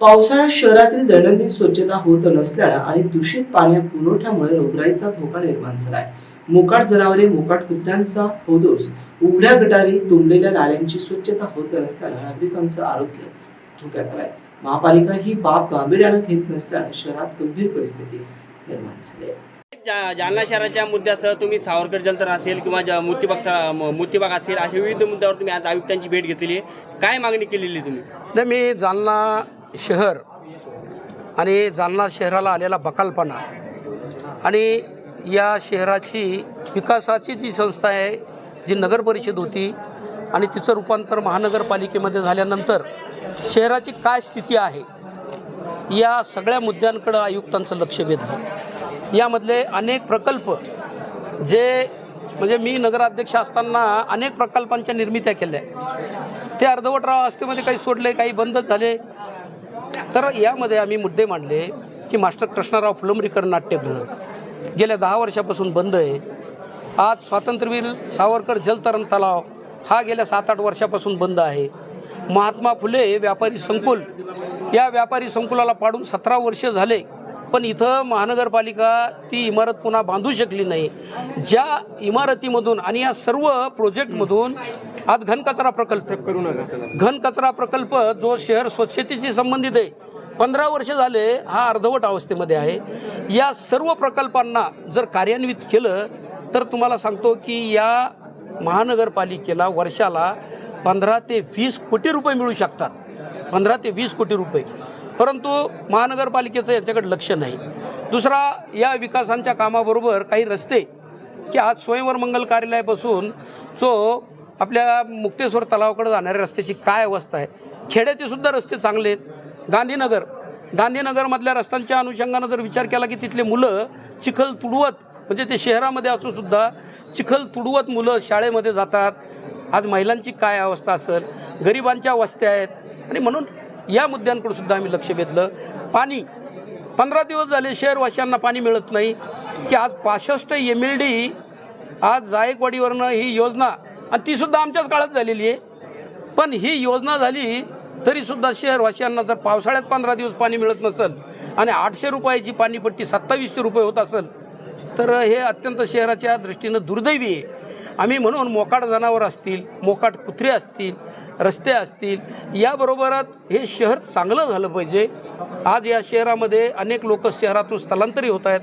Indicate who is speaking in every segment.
Speaker 1: पावसाळ्यात शहरातील दैनंदिन स्वच्छता होत नसल्यानं आणि दूषित पाण्या पुरवठ्यामुळे रोगराईचा धोका निर्माण झालाय. मोकाट जनावरे मोकाट कुत्र्यांचा होदोस उघड्या गटारी तुंबलेल्या नाल्यांची स्वच्छता होत नसल्यानं नागरिकांचं आरोग्य धोक्यात आलंय. महापालिका ही बाब गांभीर्यानं घेत नसल्यानं शहरात गंभीर परिस्थिती निर्माण झाली आहे.
Speaker 2: जा- जालना शहराच्या मुद्द्यासह तुम्ही सावरकर जलतरण असेल किंवा मूर्तिबाग मूर्तिबाग असेल अशा विविध मुद्द्यावर तुम्ही आज आयुक्तांची भेट घेतलेली आहे. काय मागणी केलेली आहे तुम्ही?
Speaker 3: नाही मी जालना शहर आणि जालना शहराला आलेला बकालपणा आणि या शहराची विकासाची जी संस्था आहे जी नगर परिषद होती आणि तिचं रूपांतर महानगरपालिकेमध्ये झाल्यानंतर शहराची काय स्थिती आहे या सगळ्या मुद्द्यांकडं आयुक्तांचं लक्ष वेधलं. यामधले अनेक प्रकल्प जे म्हणजे मी नगराध्यक्ष असताना अनेक प्रकल्पांच्या निर्मित्या केल्या. ते अर्धवट राव असतेमध्ये काही सोडले काही बंदच झाले. तर यामध्ये आम्ही मुद्दे मांडले की मास्टर कृष्णराव फुलंबरीकर नाट्यगृह गेल्या दहा वर्षापासून बंद आहे. आज स्वातंत्र्यवीर सावरकर जलतरण तलाव हा गेल्या सात आठ वर्षापासून बंद आहे. महात्मा फुले व्यापारी संकुल. या व्यापारी संकुलाला पाडून सतरा वर्ष झाले पण इथं महानगरपालिका ती इमारत पुन्हा बांधू शकली नाही. ज्या इमारतीमधून आणि या सर्व प्रोजेक्टमधून आज घनकचरा प्रकल्प
Speaker 2: करू नका.
Speaker 3: घन कचरा प्रकल्प जो शहर स्वच्छतेशी संबंधित आहे पंधरा वर्ष झाले हा अर्धवट अवस्थेमध्ये आहे. या सर्व प्रकल्पांना जर कार्यान्वित केलं तर तुम्हाला सांगतो की या महानगरपालिकेला वर्षाला पंधरा ते वीस कोटी रुपये मिळू शकतात. पंधरा ते वीस कोटी रुपये. परंतु महानगरपालिकेचं याच्याकडे लक्ष नाही. दुसरा या विकासांच्या कामाबरोबर काही रस्ते की आज स्वयंवर मंगल कार्यालयापासून जो आपल्या मुक्तेश्वर तलावाकडे जाणाऱ्या रस्त्याची काय अवस्था आहे? खेड्याचे सुद्धा रस्ते चांगले आहेत. गांधीनगर. गांधीनगरमधल्या रस्त्यांच्या अनुषंगानं जर विचार केला की तिथले मुलं चिखल तुडवत म्हणजे ते शहरामध्ये असूनसुद्धा चिखल तुडवत मुलं शाळेमध्ये जातात. आज महिलांची काय अवस्था असेल? गरिबांच्या वस्त्या आहेत. आणि म्हणून या मुद्द्यांकडे सुद्धा आम्ही लक्ष वेधलं पाणी. पंधरा दिवस झाले शहरवासियांना पाणी मिळत नाही. की आज पासष्ट एम एल डी आज जायकवाडीवरनं ही योजना आणि तीसुद्धा आमच्याच काळात झालेली आहे. पण ही योजना झाली तरीसुद्धा शहरवासियांना जर पावसाळ्यात पंधरा दिवस पाणी मिळत नसेल आणि आठशे रुपयाची पाणीपट्टी सत्तावीसशे रुपये होत असेल तर हे अत्यंत शहराच्या दृष्टीनं दुर्दैवी आहे. आम्ही म्हणून मोकाट जनावर असतील मोकाट कुत्रे असतील रस्ते असतील याबरोबरच हे शहर चांगलं झालं पाहिजे. आज या शहरामध्ये अनेक लोक शहरातून स्थलांतरित होत आहेत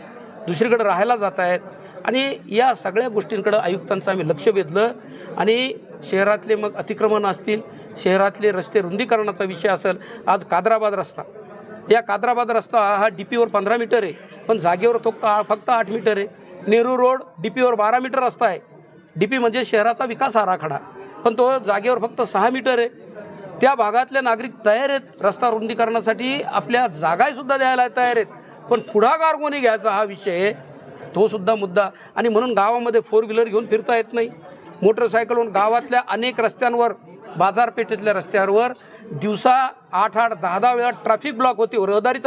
Speaker 3: दुसरीकडे राहायला जात आहेत. आणि या सगळ्या गोष्टींकडं आयुक्तांचं आम्ही लक्ष वेधलं आणि शहरातले मग अतिक्रमण असतील शहरातले रस्ते रुंदीकरणाचा विषय असेल आज कादराबाद रस्ता. या कादराबाद रस्ता हा डी पीवर पंधरा मीटर आहे पण जागेवर फक्त फक्त आठ मीटर आहे. नेहरू रोड डी पीवर बारा मीटर रस्ता आहे. डी पी म्हणजे शहराचा विकास आराखडा. पण तो जागेवर फक्त सहा मीटर आहे. त्या भागातले नागरिक तयार आहेत रस्ता रुंदीकरणासाठी आपल्या जागासुद्धा द्यायला तयार आहेत. पण पुढाकार कोणी घ्यायचा हा विषय तो सुद्धा मुद्दा. आणि म्हणून गावामध्ये फोर व्हीलर घेऊन फिरता येत नाही. मोटरसायकलवरून गावातल्या अनेक रस्त्यांवर बाजारपेठेतल्या रस्त्यांवर दिवसा आठ आठ दहा दहा वेळा ट्रॅफिक ब्लॉक होते. रहदारीचा